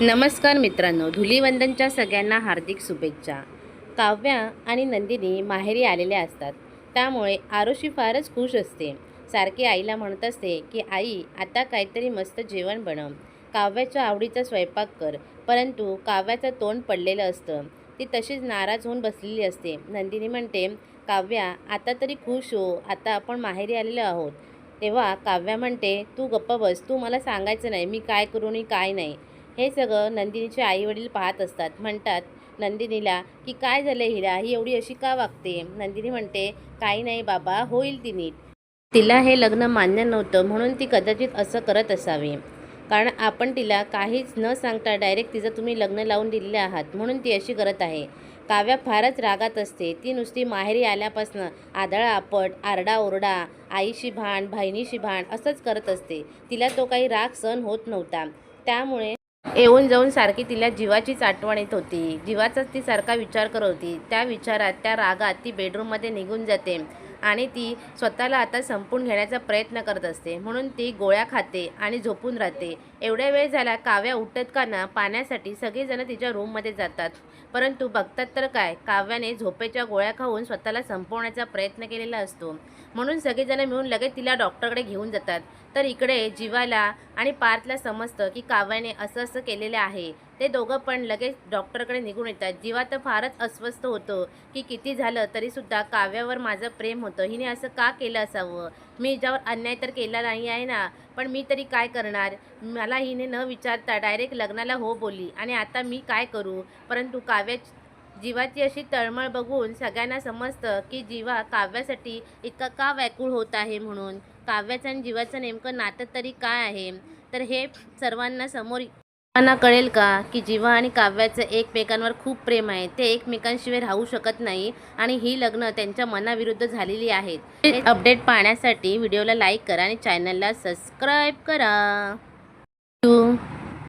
नमस्कार मित्रांनो धुलीवंदनच्या सगळ्यांना हार्दिक शुभेच्छा. काव्या आणि नंदिनी माहेरी आलेल्या असतात. त्यामुळे आरुषी फारच खुश असते. सारखी आईला म्हणत असते की आई आता काहीतरी मस्त जेवण बनव. काव्याच्या आवडीचा स्वयंपाक कर. परंतु काव्याचं तोंड पडलेलं असतं. ती तशीच नाराज होऊन बसलेली असते. नंदिनी म्हणते काव्या आता तरी खुश हो. आता आपण माहेरी आलेलो आहोत. तेव्हा काव्या म्हणते तू गप्प बस. तू मला सांगायचं नाही. मी काय करू आणि काय नाही. हे सगळं नंदिनीचे आईवडील पाहत असतात. म्हणतात नंदिनीला की काय झालं हिला? ही एवढी अशी का वागते? नंदिनी म्हणते काही नाही बाबा होईल ती नीट. तिला हे लग्न मान्य नव्हतं म्हणून ती कदाचित असं करत असावी. कारण आपण तिला काहीच न सांगता डायरेक्ट तिचं तुम्ही लग्न लावून दिलेले आहात म्हणून ती अशी करत आहे. काव्या फारच रागात असते. ती नुसती माहेरी आल्यापासनं आदळा आपट आरडाओरडा आईशी भांड बहिणीशी भांड असंच करत असते. तिला तो काही राग सहन होत नव्हता. त्यामुळे येऊन जाऊन सारखी तिला जीवाचीच आठवण येत होती. जीवाचाच ती सारखा विचार करत होती. त्या विचारात त्या रागात ती बेडरूममध्ये निघून जाते आणि ती स्वतःला आता संपून घेण्याचा प्रयत्न करत असते. म्हणून ती गोळ्या खाते आणि झोपून राहते. एवढ्या वेळ झाला काव्या उठत का ना पाण्यासाठी सगळेजण तिच्या रूममध्ये जातात. परंतु बघतात तर काय काव्याने झोपेच्या गोळ्या खाऊन स्वतःला संपवण्याचा प्रयत्न केलेला असतो. म्हणून सगळेजण मिळून लगेच तिला डॉक्टरकडे घेऊन जातात. तर इकडे जीवाला आणि पार्थला समजतं की काव्याने असं असं केलेलं आहे. ते दोघं पण लगेच डॉक्टरकडे निघून येतात. जीवा तर फारच अस्वस्थ होतो की किती झालं तरीसुद्धा काव्यावर माझं प्रेम होतं. हिने असं का केलं असावं? मी हिच्यावर अन्याय तर केला नाही आहे ना? पण मी तरी काय करणार? मला हिने न विचारता डायरेक्ट लग्नाला हो बोलली आणि आता मी काय करू? परंतु काव्या जीवाची अशी तळमळ बघून सगळ्यांना समजतं की जीवा काव्यासाठी इतका का व्याकुळ होत आहे म्हणून. काव्याचं आणि जीवाचं नेमकं नातं तरी काय आहे? तर हे सर्वांना समोर सर्वांना कळेल का की जीवा आणि काव्याचं एकमेकांवर खूप प्रेम आहे. ते एकमेकांशिवाय राहू शकत नाही आणि ही लग्न त्यांच्या मनाविरुद्ध झालेली आहेत. अपडेट पाहण्यासाठी व्हिडिओला लाईक करा आणि चॅनलला सबस्क्राईब करा.